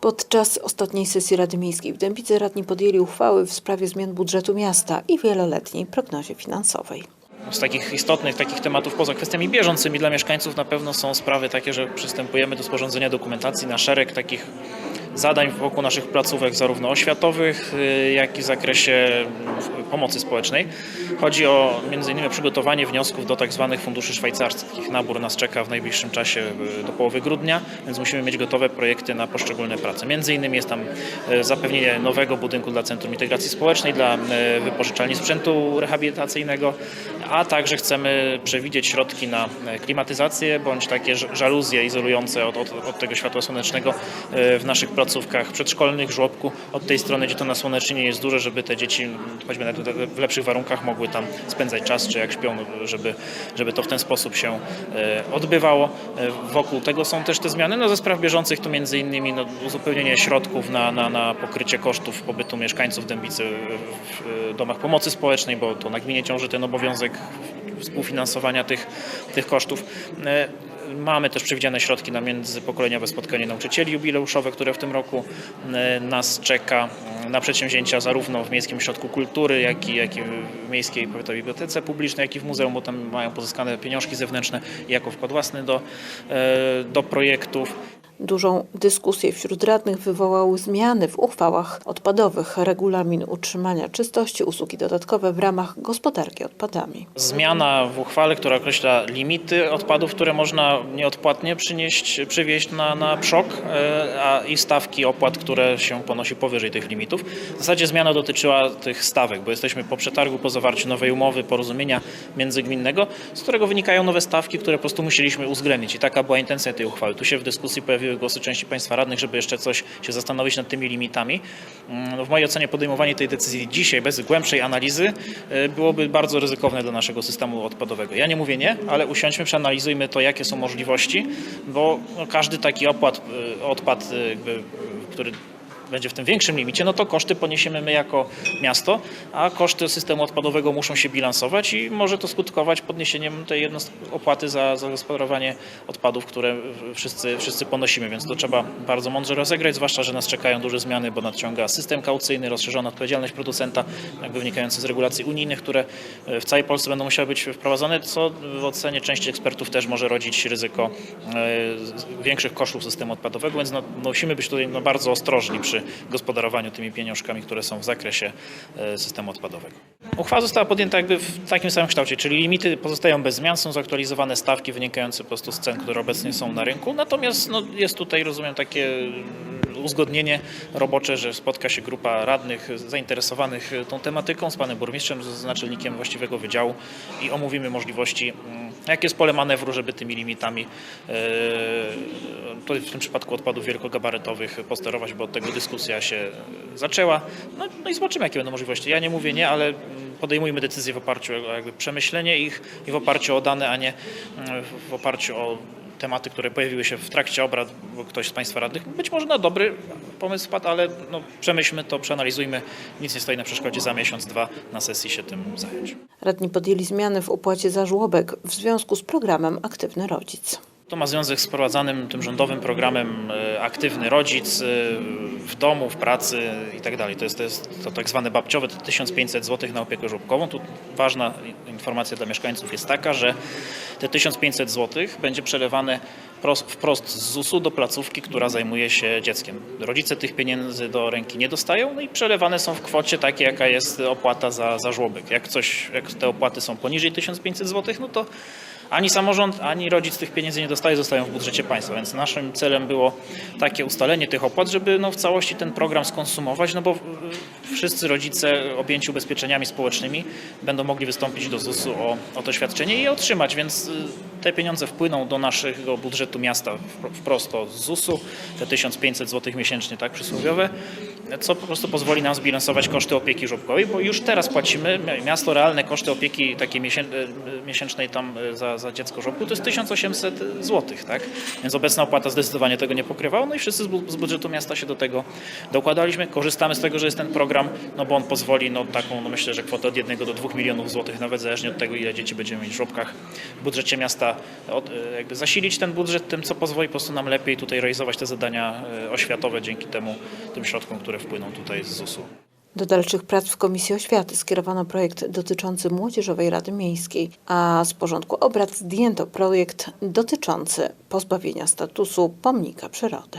Podczas ostatniej sesji Rady Miejskiej w Dębicy radni podjęli uchwały w sprawie zmian budżetu miasta i wieloletniej prognozie finansowej. Z takich istotnych takich tematów poza kwestiami bieżącymi dla mieszkańców na pewno są sprawy takie, że przystępujemy do sporządzenia dokumentacji na szereg takich zadań wokół naszych placówek, zarówno oświatowych, y, jak i w zakresie mm, pomocy społecznej. Chodzi o innymi przygotowanie wniosków do tak zwanych funduszy szwajcarskich. Nabór nas czeka w najbliższym czasie y, do połowy grudnia, więc musimy mieć gotowe projekty na poszczególne prace. Między innymi jest tam y, zapewnienie nowego budynku dla Centrum Integracji Społecznej, dla wypożyczalni sprzętu rehabilitacyjnego, a także chcemy przewidzieć środki na klimatyzację bądź takie żaluzje izolujące od, od, od tego światła słonecznego w naszych placówkach przedszkolnych, żłobku, od tej strony, gdzie to nasłonecznienie jest duże, żeby te dzieci choćby w lepszych warunkach mogły tam spędzać czas, czy jak śpią, żeby, żeby to w ten sposób się e, odbywało. E, Wokół tego są też te zmiany. No, ze spraw bieżących to między innymi no, uzupełnienie środków na, na, na pokrycie kosztów pobytu mieszkańców Dębicy w, domach pomocy społecznej, bo to na gminie ciąży ten obowiązek współfinansowania tych, tych kosztów. Mamy też przewidziane środki na międzypokoleniowe spotkanie nauczycieli jubileuszowe, które w tym roku e, nas czeka e, na przedsięwzięcia zarówno w Miejskim Ośrodku Kultury, jak i, jak i w Miejskiej Powiatowej Bibliotece Publicznej, jak i w muzeum, bo tam mają pozyskane pieniążki zewnętrzne jako wkład własny do, e, do projektów. Dużą dyskusję wśród radnych wywołały zmiany w uchwałach odpadowych, regulamin utrzymania czystości, usługi dodatkowe w ramach gospodarki odpadami. Zmiana w uchwale, która określa limity odpadów, które można nieodpłatnie przynieść, przywieźć na, na PSZOK, e, a i stawki opłat, które się ponosi powyżej tych limitów. W zasadzie zmiana dotyczyła tych stawek, bo jesteśmy po przetargu, po zawarciu nowej umowy, porozumienia międzygminnego, z którego wynikają nowe stawki, które po prostu musieliśmy uwzględnić i taka była intencja tej uchwały. Tu się w dyskusji pojawiły głosy części Państwa radnych, żeby jeszcze coś się zastanowić nad tymi limitami. Mm, no W mojej ocenie podejmowanie tej decyzji dzisiaj bez głębszej analizy e, byłoby bardzo ryzykowne dla naszego systemu odpadowego. Ja nie mówię nie, ale usiądźmy, przeanalizujmy to, jakie są możliwości, bo no, każdy taki opłat, e, odpad, jakby, który będzie w tym większym limicie, no to koszty poniesiemy my jako miasto, a koszty systemu odpadowego muszą się bilansować i może to skutkować podniesieniem tej opłaty za, za gospodarowanie odpadów, które wszyscy, wszyscy ponosimy, więc to trzeba bardzo mądrze rozegrać, zwłaszcza, że nas czekają duże zmiany, bo nadciąga system kaucyjny, rozszerzona odpowiedzialność producenta, jakby wynikająca z regulacji unijnych, które w całej Polsce będą musiały być wprowadzone, co w ocenie części ekspertów też może rodzić ryzyko e, większych kosztów systemu odpadowego, więc no, musimy być tutaj no, bardzo ostrożni przy gospodarowaniu tymi pieniążkami, które są w zakresie e, systemu odpadowego. Uchwała została podjęta jakby w takim samym kształcie, czyli limity pozostają bez zmian, są zaktualizowane stawki wynikające po prostu z cen, które obecnie są na rynku, natomiast no, jest tutaj, rozumiem, takie uzgodnienie robocze, że spotka się grupa radnych zainteresowanych tą tematyką z panem burmistrzem, z naczelnikiem właściwego wydziału i omówimy możliwości, mm, jakie jest pole manewru, żeby tymi limitami, e, w tym przypadku odpadów wielkogabarytowych posterować, bo od tego dyskusja się zaczęła. No, no i zobaczymy, jakie będą możliwości. Ja nie mówię nie, ale mm, podejmujmy decyzje w oparciu o jakby przemyślenie ich i w oparciu o dane, a nie mm, w oparciu o tematy, które pojawiły się w trakcie obrad, bo ktoś z Państwa radnych być może na dobry pomysł wpadł, ale no, przemyślmy to, przeanalizujmy. Nic nie stoi na przeszkodzie za miesiąc, dwa na sesji się tym zająć. Radni podjęli zmiany w opłacie za żłobek w związku z programem Aktywny Rodzic. To ma związek z wprowadzanym tym rządowym programem e, Aktywny Rodzic e, w domu, w pracy i tak. To jest, to jest to tak zwane babciowe, to 1500 zł na opiekę żłobkową. Tu ważna informacja dla mieszkańców jest taka, że te 1500 zł będzie przelewane pros- wprost z ZUS-u do placówki, która zajmuje się dzieckiem. Rodzice tych pieniędzy do ręki nie dostają no i przelewane są w kwocie takiej, jaka jest opłata za, za żłobek. Jak, coś, jak te opłaty są poniżej 1500 zł, no to ani samorząd, ani rodzic tych pieniędzy nie dostaje, zostają w budżecie państwa. Więc naszym celem było takie ustalenie tych opłat, żeby no, w całości ten program skonsumować, no bo y, wszyscy rodzice objęci ubezpieczeniami społecznymi będą mogli wystąpić do ZUS-u o, o to świadczenie i je otrzymać, więc y, te pieniądze wpłyną do naszego budżetu miasta wpro- wprost z ZUS-u, te 1500 zł miesięcznie, tak, przysłowiowe. co po prostu pozwoli nam zbilansować koszty opieki żłobkowej, bo już teraz płacimy, miasto realne koszty opieki takiej e, miesięcznej tam za, za dziecko żłobku to jest 1800 zł, tak? Więc obecna opłata zdecydowanie tego nie pokrywała, no i wszyscy z budżetu miasta się do tego dokładaliśmy. Korzystamy z tego, że jest ten program, no bo on pozwoli no taką, no myślę, że kwotę od 1 do 2 milionów złotych, nawet zależnie od tego, ile dzieci będziemy mieć w żłobkach, w budżecie miasta od, e, jakby zasilić ten budżet tym, co pozwoli po prostu nam lepiej tutaj realizować te zadania e, oświatowe dzięki temu, tym środkom, które wpłyną tutaj z ZUS-u. Do dalszych prac w Komisji Oświaty skierowano projekt dotyczący Młodzieżowej Rady Miejskiej, a z porządku obrad zdjęto projekt dotyczący pozbawienia statusu pomnika przyrody.